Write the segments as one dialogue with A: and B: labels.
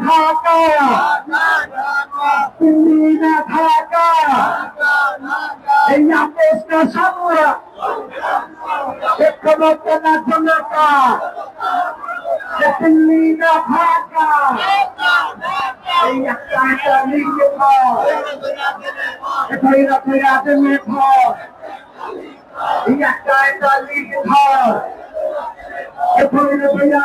A: ঢাকা দিল্লি না ঢাকা এই আপোষটা সামরা ক্ষমতা না জনতা দিল্লি না ঢাকা এই একটা লিখে এটাই রাতে রাতে মেঘ এই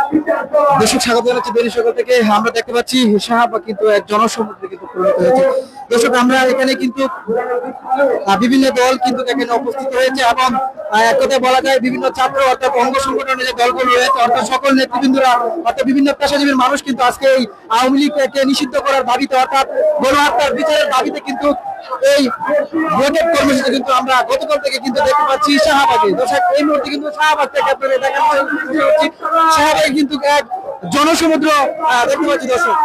A: একটা
B: দর্শক, স্বাগত জানাচ্ছি সকাল থেকে। আমরা দেখতে পাচ্ছি শাহাবা কিন্তু এক জনসমুদ্রে কিন্তু পরিণত হয়েছে। দর্শক, আমরা এখানে কিন্তু বিভিন্ন দল কিন্তু এখানে উপস্থিত হয়েছে এবং এক কথায় বলা যায় বিভিন্ন ছাত্র অর্থাৎ অঙ্গ সংগঠনের যে দলগুলো রয়েছে, অর্থাৎ সকল নেতৃবৃন্দরা, অর্থাৎ বিভিন্ন পেশাজীবীর মানুষ কিন্তু আজকে এই আওয়ামী লীগকে নিষিদ্ধ করার দাবিতে, অর্থাৎ গণহত্যার বিচারের দাবিতে কিন্তু এই ব্রিগেড কর্মসূচি কিন্তু আমরা গতকাল থেকে কিন্তু দেখতে পাচ্ছি শাহবাগে। দর্শক, এই মুহূর্তে কিন্তু শাহবাগ থেকে আপনাদের হচ্ছে শাহবাগে কিন্তু এক জনসমুদ্র দেখতে পাচ্ছি দর্শক।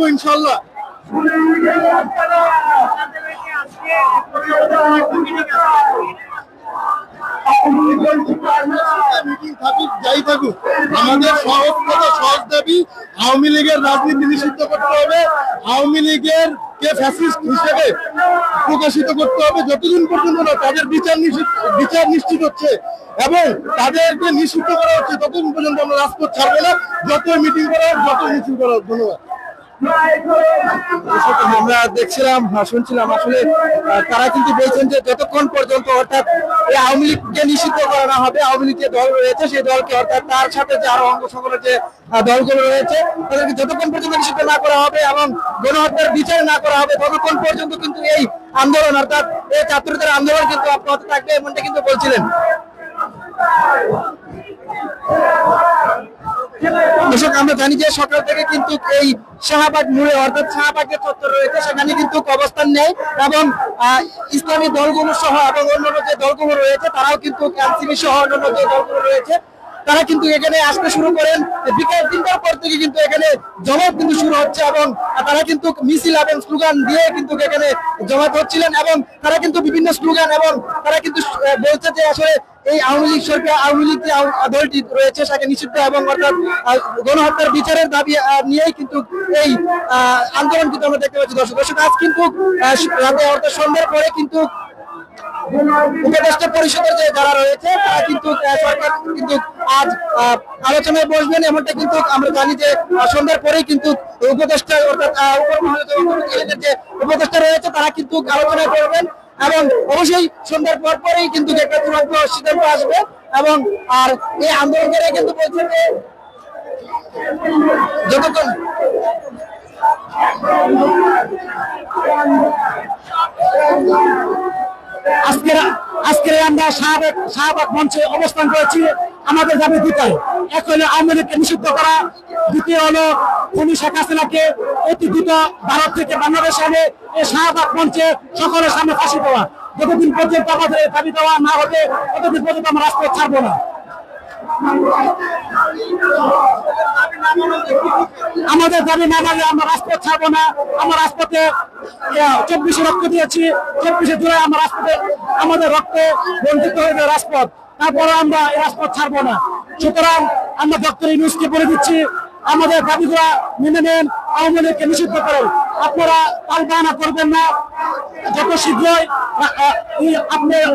B: থাকব ইনশাল্লাহ।
C: যাই থাকুক আওয়ামী লীগের রাজনীতি নিষিদ্ধ করতে হবে, আওয়ামী লীগের হিসেবে প্রকাশিত করতে হবে, যতদিন পর্যন্ত না তাদের বিচার বিচার নিশ্চিত হচ্ছে এবং তাদেরকে নিষিদ্ধ করা হচ্ছে, ততদিন পর্যন্ত আমরা রাজপথ ছাড়বো না। যত মিটিং করা হোক যত মিছিল করা হোক, ধন্যবাদ।
B: আমরা দেখছিলাম শুনছিলাম আসলে তারা কিন্তু বলছেন যে যতক্ষণ পর্যন্ত অর্থাৎ এই আওয়ামী লীগকে নিষিদ্ধ করা না হবে, আওয়ামী লীগ যে দল রয়েছে, সেই দলকে অর্থাৎ তার সাথে যে আরও অঙ্গ সংগঠনের যে দলগুলো রয়েছে, তাদেরকে যতক্ষণ পর্যন্ত নিষিদ্ধ না করা হবে এবং গণহত্যার বিচার না করা হবে, ততক্ষণ পর্যন্ত কিন্তু এই আন্দোলন, অর্থাৎ এই ছাত্রদের আন্দোলন কিন্তু অব্যাহত থাকবে এমনটা কিন্তু বলছিলেন। দর্শক, আমরা জানি যে সকাল থেকে কিন্তু এই শাহবাগ মোড়ে, অর্থাৎ শাহবাগের চত্বর রয়েছে, সেখানে কিন্তু অবস্থান নেই। এবং ইসলামী দলগুলো সহ এবং অন্যান্য যে দলগুলো রয়েছে, তারাও কিন্তু সহ অন্যান্য যে দলগুলো রয়েছে তারা কিন্তু এখানে আসতে শুরু করেন। বিকেল তিনটার পর থেকে কিন্তু এখানে জমায়েত কিন্তু শুরু হচ্ছে এবং তারা কিন্তু মিছিল এবং স্লোগান দিয়ে কিন্তু এখানে জমায়েত হচ্ছিলেন এবং তারা কিন্তু বিভিন্ন স্লোগান এবং তারা কিন্তু বলছে যে আসলে এই আওয়ামী লীগ সরকার, আওয়ামী লীগ যে দলটি রয়েছে সেটা নিষিদ্ধ এবং অর্থাৎ গণহত্যার বিচারের দাবি নিয়েই কিন্তু এই আন্দোলন কিন্তু আমরা দেখতে পাচ্ছি দর্শক। দর্শক, আজ কিন্তু রাতে অর্থাৎ সন্ধ্যার পরে কিন্তু উপদেষ্টা পরিষদের যে যারা রয়েছে, তারা কিন্তু সরকার কিন্তু আজ আলোচনায় বসবেন, এমনটা কিন্তু আমরা জানি যে সন্ধ্যার পরেই কিন্তু উপদেষ্টা, অর্থাৎ যে উপদেষ্টা রয়েছে, তারা কিন্তু আলোচনায় করবেন এবং অবশ্যই সন্ধ্যার পর পরেই কিন্তু একটা চূড়ান্ত সিদ্ধান্ত আসবে এবং আর এই আন্দোলনকারী কিন্তু বলছেন যে যতক্ষণ
A: আজকের আজকে আমরা শাহবাগ শাহবাগ মঞ্চে অবস্থান করেছি। আমাদের দাবি দুটাই। এক হলো আওয়ামী লীগকে নিষিদ্ধ করা। দ্বিতীয় হলো খুনি শেখ হাসিনাকে অতি দ্রুত ভারত থেকে বাংলাদেশ আনে এই শাহবাগ মঞ্চে সকলের সামনে ফাঁসি দেওয়া। যতদিন পর্যন্ত আমাদের দাবি দেওয়া না হবে, ততদিন পর্যন্ত আমরা রাস্তায় ছাড়বো না। আমাদের দাবি না মানলে আমরা রাজপথ ছাড়বো না। আমরা রাজপথে চব্বিশে রক্ত দিয়েছি। চব্বিশে জুলাই আমরা রাজপথে, আমাদের রক্তে বঞ্চিত হয়ে রাজপথ। তারপরে আমরা এই রাজপথ ছাড়বো না। সুতরাং আমরা ডক্টর ইউনুসকে বলে দিচ্ছি, আমাদের দাবিগুলা মেনে নেন, আওয়ামী লীগকে নিষিদ্ধ করেন। আপনারা পালবানা করবেন না, যত শীঘ্রই আপনার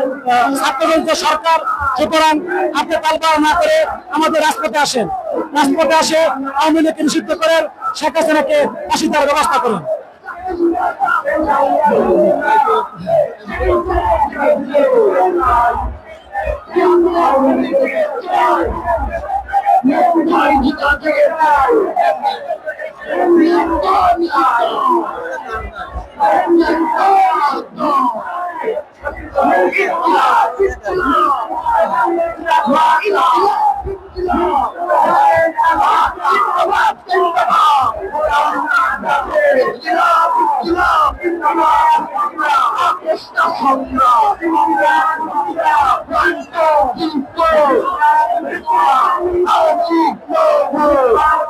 A: ছাত্রদলকে সরকার, সুতরাং আপনি পালবানা না করে আমাদের রাজপথে আসেন। রাজপথে আসে আওয়ামী লীগকে নিষিদ্ধ করেন, শেখ হাসিনাকে ফাঁসি দেওয়ার ব্যবস্থা করেন।
C: সংগ্রাম